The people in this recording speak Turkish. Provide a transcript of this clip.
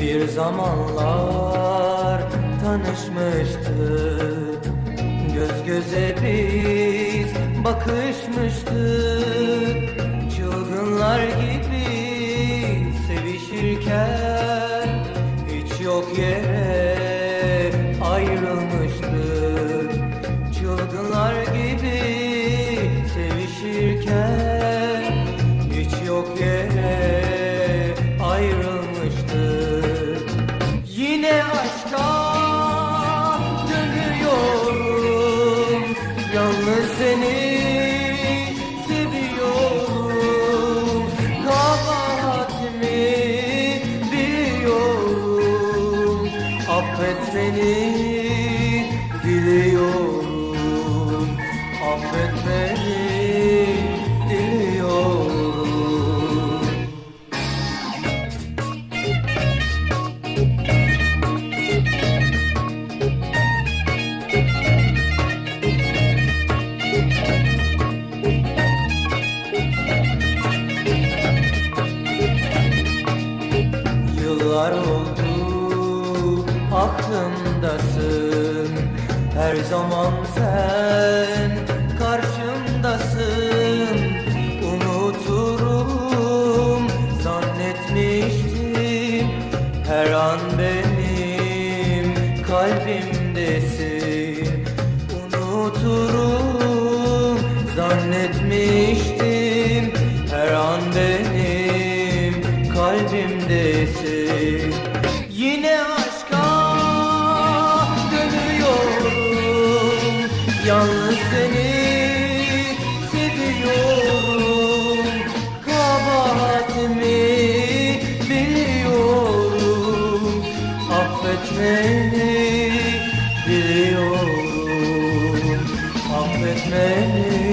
Bir zamanlar tanışmıştık. Göz göze biz bakışmıştık. Çılgınlar gibi sevişirken Hiç yok yere Yalnız seni seviyorum. Kabahatimi biliyorum. Affet beni diliyorum Affet beni Yıllar oldu aklımdasın. Her zaman sen karşımdasın. Unuturum zannetmiştim. Her an benim kalbimdesin zannetmiştim. Her an benim kalbimdesin. Yine aşka dönüyorum. Yalnız seni seviyorum. Kabahatimi biliyorum. Affet beni biliyorum. Affet beni